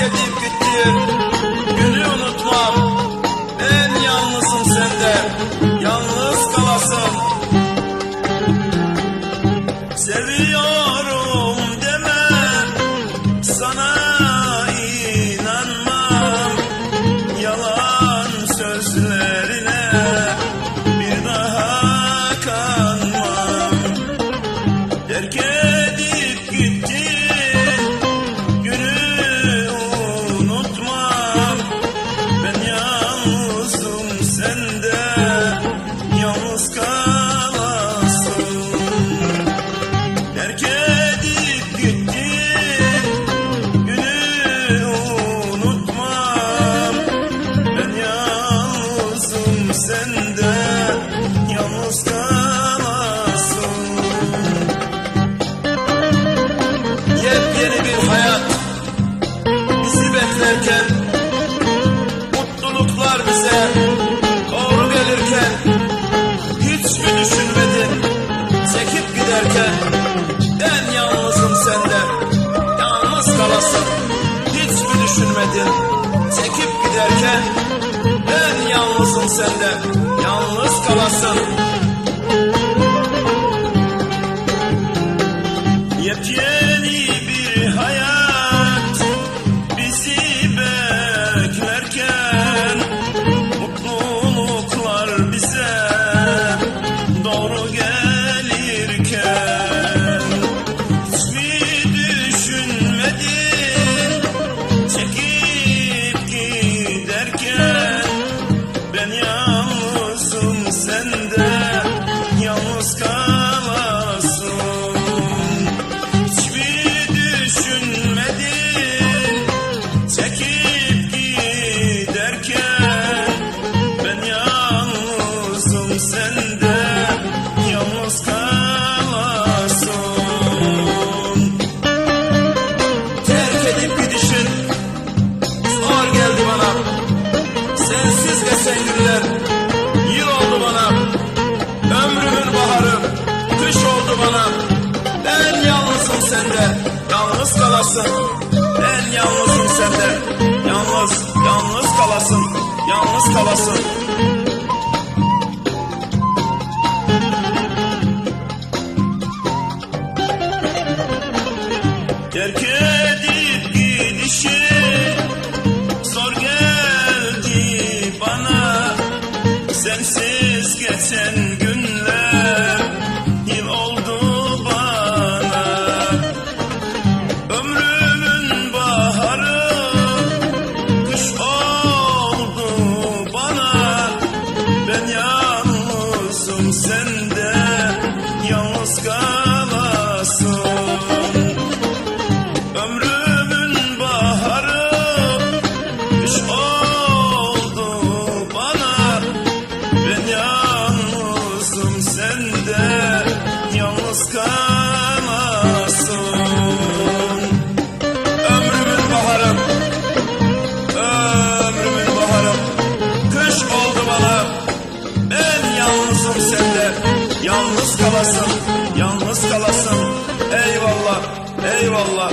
sevdiğim güttür sende. Yalnız kalasın. Hiç mi düşünmedin? Çekip giderken Ben yalnızım sende çekip giderken Ben yalnızım sen de yalnız kalasın. Terk edip gidişin zor geldi bana. Sensiz geçen günler yıl oldu bana. Ömrümün baharı kış oldu bana. Ben yalnızım sende yalnız kalasın Ben yalnızım sende yalnız yalnız kalasın Yalnız kalasın. Terk edip gidişin zor geldi bana. Sensiz sen de yalnız kalasın. Ömrümün baharı kış oldu bana. Ben sen de Yalnız kalasın Yalnız kalasın. Eyvallah Eyvallah